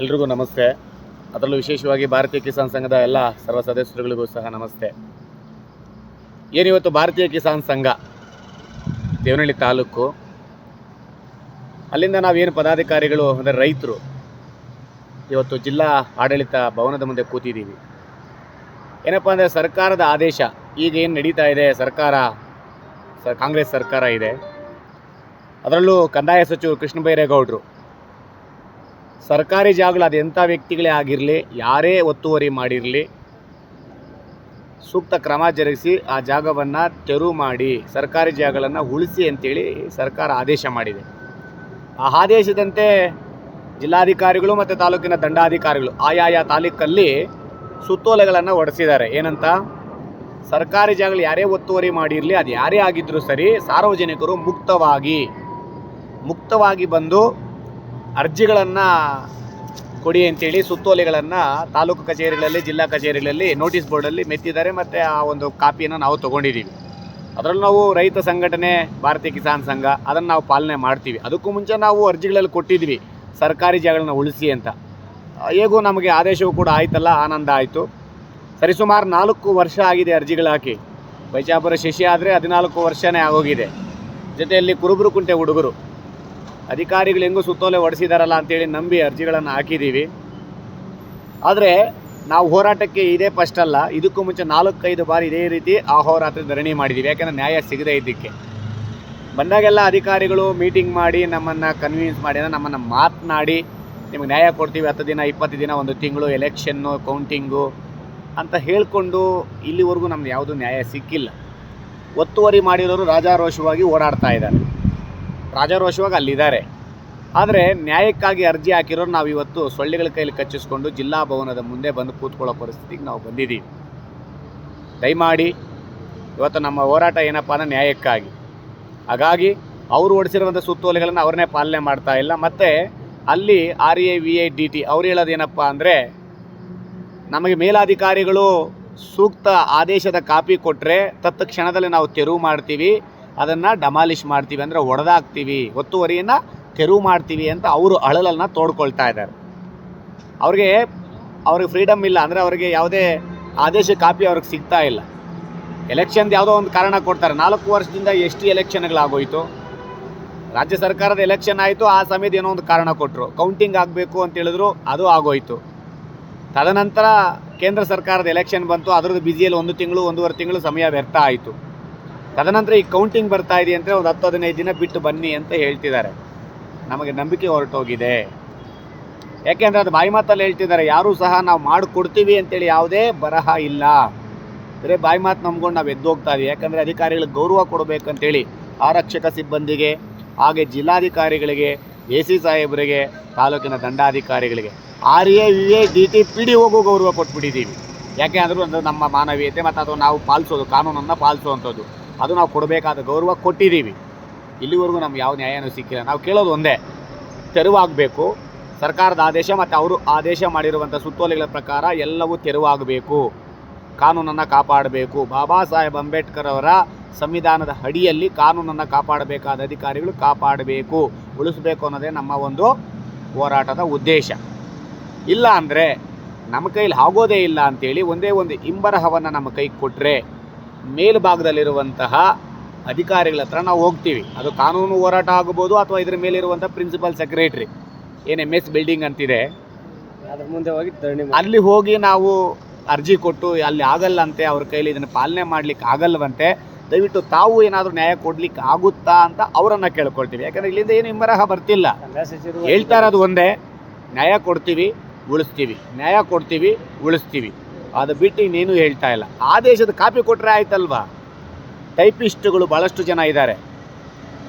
ಎಲ್ರಿಗೂ ನಮಸ್ತೆ. ಅದರಲ್ಲೂ ವಿಶೇಷವಾಗಿ ಭಾರತೀಯ ಕಿಸಾನ್ ಸಂಘದ ಎಲ್ಲ ಸರ್ವ ಸದಸ್ಯರುಗಳಿಗೂ ಸಹ ನಮಸ್ತೆ. ಏನಿವತ್ತು ಭಾರತೀಯ ಕಿಸಾನ್ ಸಂಘ? ದೇವನಹಳ್ಳಿ ತಾಲೂಕು. ಅಲ್ಲಿಂದ ನಾವೇನು ಪದಾಧಿಕಾರಿಗಳು ಅಂದರೆ ರೈತರು ಇವತ್ತು ಜಿಲ್ಲಾ ಆಡಳಿತ ಭವನದ ಮುಂದೆ ಕೂತಿದ್ದೀವಿ. ಏನಪ್ಪ ಅಂದರೆ ಸರ್ಕಾರದ ಆದೇಶ ಈಗ ಏನು ನಡೀತಾ ಇದೆ, ಸರ್ಕಾರ, ಸ ಕಾಂಗ್ರೆಸ್ ಸರ್ಕಾರ ಇದೆ. ಅದರಲ್ಲೂ ಕಂದಾಯ ಸಚಿವರು ಕೃಷ್ಣ ಬೈರೇಗೌಡರು ಸರ್ಕಾರಿ ಜಾಗಗಳು ಅದು ಎಂಥ ವ್ಯಕ್ತಿಗಳೇ ಆಗಿರಲಿ, ಯಾರೇ ಒತ್ತುವರಿ ಮಾಡಿರಲಿ, ಸೂಕ್ತ ಕ್ರಮ ಜರುಗಿಸಿ ಆ ಜಾಗವನ್ನು ತೆರವು ಮಾಡಿ, ಸರ್ಕಾರಿ ಜಾಗಗಳನ್ನು ಉಳಿಸಿ ಅಂತೇಳಿ ಸರ್ಕಾರ ಆದೇಶ ಮಾಡಿದೆ. ಆ ಆದೇಶದಂತೆ ಜಿಲ್ಲಾಧಿಕಾರಿಗಳು ಮತ್ತು ತಾಲೂಕಿನ ದಂಡಾಧಿಕಾರಿಗಳು ಆಯಾಯ ತಾಲೂಕಲ್ಲಿ ಸುತ್ತೋಲೆಗಳನ್ನು ಹೊಡೆಸಿದ್ದಾರೆ ಏನಂತ? ಸರ್ಕಾರಿ ಜಾಗಗಳು ಯಾರೇ ಒತ್ತುವರಿ ಮಾಡಿರಲಿ ಅದು ಯಾರೇ ಆಗಿದ್ದರೂ ಸರಿ ಸಾರ್ವಜನಿಕರು ಮುಕ್ತವಾಗಿ ಮುಕ್ತವಾಗಿ ಬಂದು ಅರ್ಜಿಗಳನ್ನು ಕೊಡಿ ಅಂತೇಳಿ ಸುತ್ತೋಲೆಗಳನ್ನು ತಾಲೂಕು ಕಚೇರಿಗಳಲ್ಲಿ, ಜಿಲ್ಲಾ ಕಚೇರಿಗಳಲ್ಲಿ ನೋಟಿಸ್ ಬೋರ್ಡಲ್ಲಿ ಮೆತ್ತಿದ್ದಾರೆ. ಮತ್ತು ಆ ಒಂದು ಕಾಪಿಯನ್ನು ನಾವು ತೊಗೊಂಡಿದ್ದೀವಿ. ಅದರಲ್ಲಿ ನಾವು ರೈತ ಸಂಘಟನೆ, ಭಾರತೀಯ ಕಿಸಾನ್ ಸಂಘ, ಅದನ್ನು ನಾವು ಪಾಲನೆ ಮಾಡ್ತೀವಿ. ಅದಕ್ಕೂ ಮುಂಚೆ ನಾವು ಅರ್ಜಿಗಳಲ್ಲಿ ಕೊಟ್ಟಿದ್ವಿ ಸರ್ಕಾರಿ ಜಾಗಗಳನ್ನ ಉಳಿಸಿ ಅಂತ. ಹೇಗೂ ನಮಗೆ ಆದೇಶವೂ ಕೂಡ ಆಯ್ತಲ್ಲ, ಆನಂದ ಆಯಿತು. ಸರಿಸುಮಾರು ನಾಲ್ಕು ವರ್ಷ ಆಗಿದೆ ಅರ್ಜಿಗಳು ಹಾಕಿ. ಬೈಚಾಪುರ ಶಶಿ ಆದರೆ ಹದಿನಾಲ್ಕು ವರ್ಷನೇ ಆಗೋಗಿದೆ. ಜೊತೆಯಲ್ಲಿ ಕುರುಬರು ಕುಂಟೆ ಹುಡುಗರು. ಅಧಿಕಾರಿಗಳು ಹೆಂಗೂ ಸುತ್ತೋಲೆ ಹೊಡೆಸಿದಾರಲ್ಲ ಅಂತೇಳಿ ನಂಬಿ ಅರ್ಜಿಗಳನ್ನು ಹಾಕಿದ್ದೀವಿ ಆದರೆ ನಾವು ಹೋರಾಟಕ್ಕೆ ಇದೇ ಫಸ್ಟ್ ಅಲ್ಲ, ಇದಕ್ಕೂ ಮುಂಚೆ ನಾಲ್ಕೈದು ಬಾರಿ ಇದೇ ರೀತಿ ಅಹೋರಾತ್ರಿ ಧರಣಿ ಮಾಡಿದ್ದೀವಿ ಯಾಕಂದರೆ ನ್ಯಾಯ ಸಿಗದೇ ಇದ್ದಕ್ಕೆ. ಬಂದಾಗೆಲ್ಲ ಅಧಿಕಾರಿಗಳು ಮೀಟಿಂಗ್ ಮಾಡಿ ನಮ್ಮನ್ನು ಕನ್ವಿನ್ಸ್ ಮಾಡಿ, ಅಂದರೆ ನಮ್ಮನ್ನು ಮಾತನಾಡಿ ನಿಮಗೆ ನ್ಯಾಯ ಕೊಡ್ತೀವಿ, ಹತ್ತು ದಿನ, ಇಪ್ಪತ್ತು ದಿನ, ಒಂದು ತಿಂಗಳು ಎಲೆಕ್ಷನ್ನು ಕೌಂಟಿಂಗು ಅಂತ ಹೇಳಿಕೊಂಡು ಇಲ್ಲಿವರೆಗೂ ನಮ್ಗೆ ಯಾವುದೂ ನ್ಯಾಯ ಸಿಕ್ಕಿಲ್ಲ. ಒತ್ತುವರಿ ಮಾಡಿರೋರು ರಾಜಾರೋಷವಾಗಿ ಓಡಾಡ್ತಾ ಇದ್ದಾರೆ. ರಾಜಾರೋಷವಾಗಿ ಅಲ್ಲಿದ್ದಾರೆ. ಆದರೆ ನ್ಯಾಯಕ್ಕಾಗಿ ಅರ್ಜಿ ಹಾಕಿರೋರು ನಾವು ಇವತ್ತು ಸೊಳ್ಳೆಗಳ ಕೈಲಿ ಕಚ್ಚಿಸ್ಕೊಂಡು ಜಿಲ್ಲಾ ಭವನದ ಮುಂದೆ ಬಂದು ಕೂತ್ಕೊಳ್ಳೋ ಪರಿಸ್ಥಿತಿಗೆ ನಾವು ಬಂದಿದ್ದೀವಿ. ದಯಮಾಡಿ ಇವತ್ತು ನಮ್ಮ ಹೋರಾಟ ಏನಪ್ಪ ಅಂದರೆ ನ್ಯಾಯಕ್ಕಾಗಿ. ಹಾಗಾಗಿ ಅವರು ಓಡಿಸಿರುವಂಥ ಸುತ್ತೋಲೆಗಳನ್ನು ಅವ್ರನ್ನೇ ಪಾಲನೆ ಮಾಡ್ತಾ ಇಲ್ಲ. ಮತ್ತು ಅಲ್ಲಿ R A V I D T ಅವ್ರು ಹೇಳೋದೇನಪ್ಪ ಅಂದರೆ ನಮಗೆ ಮೇಲಾಧಿಕಾರಿಗಳು ಸೂಕ್ತ ಆದೇಶದ ಕಾಪಿ ಕೊಟ್ಟರೆ ತತ್ಕ್ಷಣದಲ್ಲಿ ನಾವು ತೆರವು ಮಾಡ್ತೀವಿ. ಅದನ್ನು ಡಮಾಲಿಷ್ ಮಾಡ್ತೀವಿ ಅಂದರೆ ಒಡೆದಾಕ್ತೀವಿ, ಒತ್ತುವರಿಯನ್ನು ತೆರವು ಮಾಡ್ತೀವಿ ಅಂತ ಅವರು ಅಳಲನ್ನು ತೋಡ್ಕೊಳ್ತಾ ಇದ್ದಾರೆ. ಅವ್ರಿಗೆ ಅವ್ರಿಗೆ ಫ್ರೀಡಮ್ ಇಲ್ಲ ಅಂದರೆ ಅವ್ರಿಗೆ ಯಾವುದೇ ಆದೇಶ, ಕಾಪಿ ಅವ್ರಿಗೆ ಸಿಗ್ತಾ ಇಲ್ಲ. ಎಲೆಕ್ಷನ್ದು ಯಾವುದೋ ಒಂದು ಕಾರಣ ಕೊಡ್ತಾರೆ. ನಾಲ್ಕು ವರ್ಷದಿಂದ ಎಷ್ಟು ಎಲೆಕ್ಷನ್ಗಳಾಗೋಯ್ತು? ರಾಜ್ಯ ಸರ್ಕಾರದ ಎಲೆಕ್ಷನ್ ಆಯಿತು, ಆ ಸಮಯದ ಏನೋ ಒಂದು ಕಾರಣ ಕೊಟ್ಟರು ಕೌಂಟಿಂಗ್ ಆಗಬೇಕು ಅಂತ ಹೇಳಿದ್ರು, ಅದು ಆಗೋಯ್ತು. ತದನಂತರ ಕೇಂದ್ರ ಸರ್ಕಾರದ ಎಲೆಕ್ಷನ್ ಬಂತು, ಅದರದ್ದು ಬಿಸಿಯಲ್ಲಿ ಒಂದು ತಿಂಗಳು, ಒಂದೂವರೆ ತಿಂಗಳು ಸಮಯ ವ್ಯರ್ಥ ಆಯಿತು. ತದನಂತರ ಈ ಕೌಂಟಿಂಗ್ ಬರ್ತಾ ಇದೆ ಅಂದರೆ ಒಂದು ಹತ್ತು ಹದಿನೈದು ದಿನ ಬಿಟ್ಟು ಬನ್ನಿ ಅಂತ ಹೇಳ್ತಿದ್ದಾರೆ. ನಮಗೆ ನಂಬಿಕೆ ಹೊರಟೋಗಿದೆ. ಯಾಕೆಂದರೆ ಅದು ಬಾಯಿ ಮಾತಲ್ಲಿ ಹೇಳ್ತಿದ್ದಾರೆ, ಯಾರೂ ಸಹ ನಾವು ಮಾಡಿಕೊಡ್ತೀವಿ ಅಂತೇಳಿ ಯಾವುದೇ ಬರಹ ಇಲ್ಲ. ಬರೀ ಬಾಯಿ ಮಾತು ನಂಬ್ಕೊಂಡು ನಾವು ಎದ್ದು ಹೋಗ್ತಾ ಇದೀವಿ. ಯಾಕಂದರೆ ಅಧಿಕಾರಿಗಳಿಗೆ ಗೌರವ ಕೊಡಬೇಕಂತೇಳಿ ಆರಕ್ಷಕ ಸಿಬ್ಬಂದಿಗೆ, ಹಾಗೆ ಜಿಲ್ಲಾಧಿಕಾರಿಗಳಿಗೆ ಎ ಸಿ ಸಾಹೇಬರಿಗೆ, ತಾಲೂಕಿನ ದಂಡಾಧಿಕಾರಿಗಳಿಗೆ R A V A, D, T, P, D ಹೋಗೋ ಗೌರವ ಕೊಟ್ಬಿಟ್ಟಿದ್ದೀವಿ. ಯಾಕೆ ಅಂದರೂ ಅದು ನಮ್ಮ ಮಾನವೀಯತೆ ಮತ್ತು ಅದು ನಾವು ಪಾಲಿಸೋದು, ಕಾನೂನನ್ನು ಪಾಲಿಸುವಂಥದ್ದು. ಅದು ನಾವು ಕೊಡಬೇಕಾದ ಗೌರವ ಕೊಟ್ಟಿದ್ದೀವಿ. ಇಲ್ಲಿವರೆಗೂ ನಮ್ಗೆ ಯಾವ ನ್ಯಾಯನೂ ಸಿಕ್ಕಿಲ್ಲ. ನಾವು ಕೇಳೋದು ಒಂದೇ, ತೆರವಾಗಬೇಕು. ಸರ್ಕಾರದ ಆದೇಶ ಮತ್ತು ಅವರು ಆದೇಶ ಮಾಡಿರುವಂಥ ಸುತ್ತೋಲೆಗಳ ಪ್ರಕಾರ ಎಲ್ಲವೂ ತೆರವಾಗಬೇಕು. ಕಾನೂನನ್ನು ಕಾಪಾಡಬೇಕು. ಬಾಬಾ ಸಾಹೇಬ್ ಅಂಬೇಡ್ಕರ್ ಅವರ ಸಂವಿಧಾನದ ಅಡಿಯಲ್ಲಿ ಕಾನೂನನ್ನು ಕಾಪಾಡಬೇಕಾದ ಅಧಿಕಾರಿಗಳು ಕಾಪಾಡಬೇಕು. ಉಳಿಸಬೇಕು ಅನ್ನೋದೇ ನಮ್ಮ ಒಂದು ಹೋರಾಟದ ಉದ್ದೇಶ. ಇಲ್ಲ ಅಂದರೆ ನಮ್ಮ ಕೈಲಿ ಆಗೋದೇ ಇಲ್ಲ ಅಂತೇಳಿ ಒಂದೇ ಒಂದು ಇಂಬರಹವನ್ನು ನಮ್ಮ ಕೈಗೆ ಕೊಟ್ಟರೆ ಮೇಲ್ಭಾಗದಲ್ಲಿರುವಂತಹ ಅಧಿಕಾರಿಗಳ ಹತ್ರ ನಾವು ಹೋಗ್ತೀವಿ. ಅದು ಕಾನೂನು ಹೋರಾಟ ಆಗ್ಬೋದು ಅಥವಾ ಇದ್ರ ಮೇಲಿರುವಂಥ ಪ್ರಿನ್ಸಿಪಲ್ ಸೆಕ್ರೆಟ್ರಿ ಏನು ಎಂ ಎಸ್ ಬಿಲ್ಡಿಂಗ್ ಅಂತಿದೆ. ಅದ್ರ ಮುಂದೆ ಹೋಗಿ ಧರಣಿ ಅಲ್ಲಿ ಹೋಗಿ ನಾವು ಅರ್ಜಿ ಕೊಟ್ಟು ಅಲ್ಲಿ ಆಗಲ್ಲ ಅಂತೆ ಅವ್ರ ಕೈಲಿ ಇದನ್ನು ಪಾಲನೆ ಮಾಡ್ಲಿಕ್ಕೆ ಆಗಲ್ವಂತೆ ದಯವಿಟ್ಟು ತಾವು ಏನಾದರೂ ನ್ಯಾಯ ಕೊಡ್ಲಿಕ್ಕೆ ಆಗುತ್ತಾ ಅಂತ ಅವರನ್ನ ಕೇಳ್ಕೊಳ್ತೀವಿ. ಯಾಕಂದ್ರೆ ಇಲ್ಲಿಂದ ಏನು ಇಂಬರಹ ಬರ್ತಿಲ್ಲ. ಹೇಳ್ತಾ ಇರೋದು ಒಂದೇ ನ್ಯಾಯ ಕೊಡ್ತೀವಿ ಉಳಿಸ್ತೀವಿ. ನ್ಯಾಯ ಕೊಡ್ತೀವಿ ಉಳಿಸ್ತೀವಿ. ಅದು ಬಿಟ್ಟು ಇನ್ನೇನು ಹೇಳ್ತಾ ಇಲ್ಲ. ಆದೇಶದ ಕಾಪಿ ಕೊಟ್ಟರೆ ಆಯ್ತಲ್ವಾ? ಟೈಪಿಸ್ಟ್ಗಳು ಭಾಳಷ್ಟು ಜನ ಇದ್ದಾರೆ.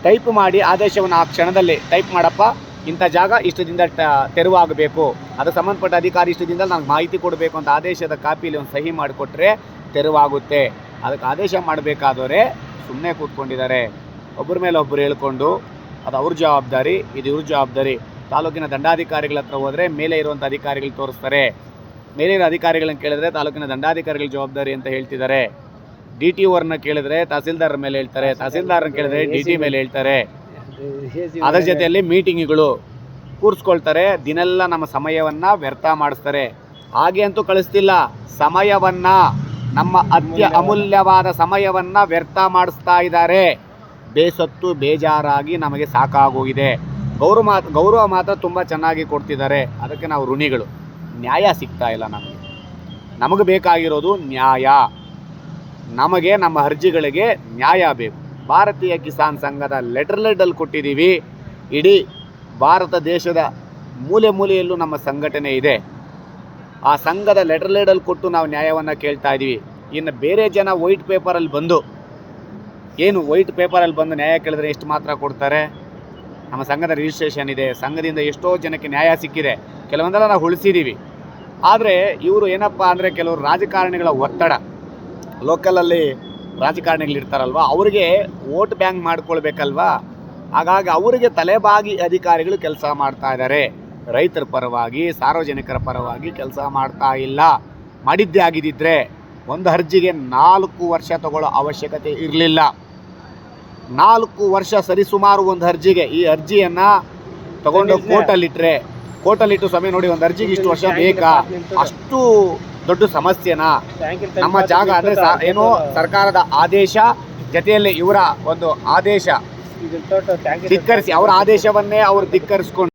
ಟೈಪ್ ಮಾಡಿ ಆದೇಶವನ್ನು ಆ ಕ್ಷಣದಲ್ಲಿ ಟೈಪ್ ಮಾಡಪ್ಪ, ಇಂಥ ಜಾಗ ಇಷ್ಟು ದಿನದ ಟ- ತೆರವಾಗಬೇಕು. ಅದಕ್ಕೆ ಸಂಬಂಧಪಟ್ಟ ಅಧಿಕಾರಿ ಇಷ್ಟು ದಿನದಲ್ಲಿ ನನಗೆ ಮಾಹಿತಿ ಕೊಡಬೇಕು ಅಂತ ಆದೇಶದ ಕಾಪಿಯಲ್ಲಿ ಒಂದು ಸಹಿ ಮಾಡಿಕೊಟ್ರೆ ತೆರವಾಗುತ್ತೆ. ಅದಕ್ಕೆ ಆದೇಶ ಮಾಡಬೇಕಾದವರೇ ಸುಮ್ಮನೆ ಕೂತ್ಕೊಂಡಿದ್ದಾರೆ. ಒಬ್ಬರ ಮೇಲೆ ಒಬ್ಬರು ಹೇಳ್ಕೊಂಡು, ಅದು ಅವ್ರ ಜವಾಬ್ದಾರಿ, ಇದು ಇವ್ರ ಜವಾಬ್ದಾರಿ. ತಾಲೂಕಿನ ದಂಡಾಧಿಕಾರಿಗಳ ಹತ್ರ ಹೋದರೆ ಮೇಲೆ ಇರುವಂಥ ಅಧಿಕಾರಿಗಳು ತೋರಿಸ್ತಾರೆ. ಮೇಲೆ ಅಧಿಕಾರಿಗಳನ್ನು ಅಧಿಕಾರಿಗಳನ್ನ ಕೇಳಿದ್ರೆ ತಾಲೂಕಿನ ದಂಡಾಧಿಕಾರಿಗಳ ಜವಾಬ್ದಾರಿ ಅಂತ ಹೇಳ್ತಿದ್ದಾರೆ. ಡಿ ಟಿ ಓರ್ನ ಕೇಳಿದ್ರೆ ತಹಸೀಲ್ದಾರ್ ಮೇಲೆ ಹೇಳ್ತಾರೆ. ತಹಸೀಲ್ದಾರ್ನ ಕೇಳಿದ್ರೆ ಡಿ ಟಿ ಮೇಲೆ ಹೇಳ್ತಾರೆ. ಅದರ ಜೊತೆಯಲ್ಲಿ ಮೀಟಿಂಗ್ಗಳು ಕೂರಿಸ್ಕೊಳ್ತಾರೆ. ದಿನೆಲ್ಲ ನಮ್ಮ ಸಮಯವನ್ನು ವ್ಯರ್ಥ ಮಾಡಿಸ್ತಾರೆ. ಹಾಗೆ ಅಂತೂ ಕಳಿಸ್ತಿಲ್ಲ. ಸಮಯವನ್ನು ನಮ್ಮ ಅತ್ಯ ಅಮೂಲ್ಯವಾದ ಸಮಯವನ್ನು ವ್ಯರ್ಥ ಮಾಡಿಸ್ತಾ ಇದ್ದಾರೆ. ಬೇಸತ್ತು ಬೇಜಾರಾಗಿ ನಮಗೆ ಸಾಕಾಗೋಗಿದೆ. ಗೌರವ ಮಾತು ಗೌರವ ಮಾತ್ರ ತುಂಬ ಚೆನ್ನಾಗಿ ಕೊಡ್ತಿದ್ದಾರೆ. ಅದಕ್ಕೆ ನಾವು ಋಣಿಗಳು. ನ್ಯಾಯ ಸಿಗ್ತಾ ಇಲ್ಲ ನಮಗೆ. ನಮಗೆ ಬೇಕಾಗಿರೋದು ನ್ಯಾಯ. ನಮಗೆ ನಮ್ಮ ಅರ್ಜಿಗಳಿಗೆ ನ್ಯಾಯ ಬೇಕು. ಭಾರತೀಯ ಕಿಸಾನ್ ಸಂಘದ ಲೆಟರ್ ಲೆಡಲ್ಲಿ ಕೊಟ್ಟಿದ್ದೀವಿ. ಇಡೀ ಭಾರತ ದೇಶದ ಮೂಲೆ ಮೂಲೆಯಲ್ಲೂ ನಮ್ಮ ಸಂಘಟನೆ ಇದೆ. ಆ ಸಂಘದ ಲೆಟರ್ ಲೆಡಲ್ಲಿ ಕೊಟ್ಟು ನಾವು ನ್ಯಾಯವನ್ನು ಕೇಳ್ತಾ ಇದ್ದೀವಿ. ಇನ್ನು ಬೇರೆ ಜನ ವೈಟ್ ಪೇಪರಲ್ಲಿ ಬಂದು, ಏನು ವೈಟ್ ಪೇಪರಲ್ಲಿ ಬಂದು ನ್ಯಾಯ ಕೇಳಿದ್ರೆ ಎಷ್ಟು ಮಾತ್ರ ಕೊಡ್ತಾರೆ? ನಮ್ಮ ಸಂಘದ ರಿಜಿಸ್ಟ್ರೇಷನ್ ಇದೆ, ಸಂಘದಿಂದ ಎಷ್ಟೋ ಜನಕ್ಕೆ ನ್ಯಾಯ ಸಿಕ್ಕಿದೆ. ಕೆಲವೊಂದೆಲ್ಲ ನಾವು ಉಳಿಸಿದ್ದೀವಿ ಆದರೆ ಇವರು ಏನಪ್ಪ ಅಂದರೆ ಕೆಲವರು ರಾಜಕಾರಣಿಗಳ ಒತ್ತಡ. ಲೋಕಲಲ್ಲಿ ರಾಜಕಾರಣಿಗಳು ಇರ್ತಾರಲ್ವ, ಅವರಿಗೆ ವೋಟ್ ಬ್ಯಾಂಕ್ ಮಾಡ್ಕೊಳ್ಬೇಕಲ್ವಾ? ಹಾಗಾಗಿ ಅವರಿಗೆ ತಲೆಬಾಗಿ ಅಧಿಕಾರಿಗಳು ಕೆಲಸ ಮಾಡ್ತಾ ಇದ್ದಾರೆ. ರೈತರ ಪರವಾಗಿ, ಸಾರ್ವಜನಿಕರ ಪರವಾಗಿ ಕೆಲಸ ಮಾಡ್ತಾ ಇಲ್ಲ. ಮಾಡಿದ್ದೇ ಆಗಿದ್ದಿದ್ರೆ ಒಂದು ಅರ್ಜಿಗೆ ನಾಲ್ಕು ವರ್ಷ ತಗೊಳ್ಳೋ ಅವಶ್ಯಕತೆ ಇರಲಿಲ್ಲ. ನಾಲ್ಕು ವರ್ಷ ಸರಿಸುಮಾರು ಒಂದು ಅರ್ಜಿಗೆ. ಈ ಅರ್ಜಿಯನ್ನ ತಗೊಂಡು ಕೋರ್ಟಲ್ಲಿಟ್ಟರೆ ಕೋರ್ಟಲ್ಲಿಟ್ಟು ಸಮಯ ನೋಡಿ ಒಂದು ಅರ್ಜಿಗೆ ಇಷ್ಟು ವರ್ಷ ಬೇಕಾ? ಅಷ್ಟು ದೊಡ್ಡ ಸಮಸ್ಯೆನಾ? ನಮ್ಮ ಜಾಗ ಅಂದರೆ ಏನು ಏನೋ ಸರ್ಕಾರದ ಆದೇಶ ಜೊತೆಯಲ್ಲಿ ಇವರ ಒಂದು ಆದೇಶ. ಧಿಕ್ಕರಿಸಿ ಅವರ ಆದೇಶವನ್ನೇ ಅವರು ಧಿಕ್ಕರಿಸ್ಕೊಂಡು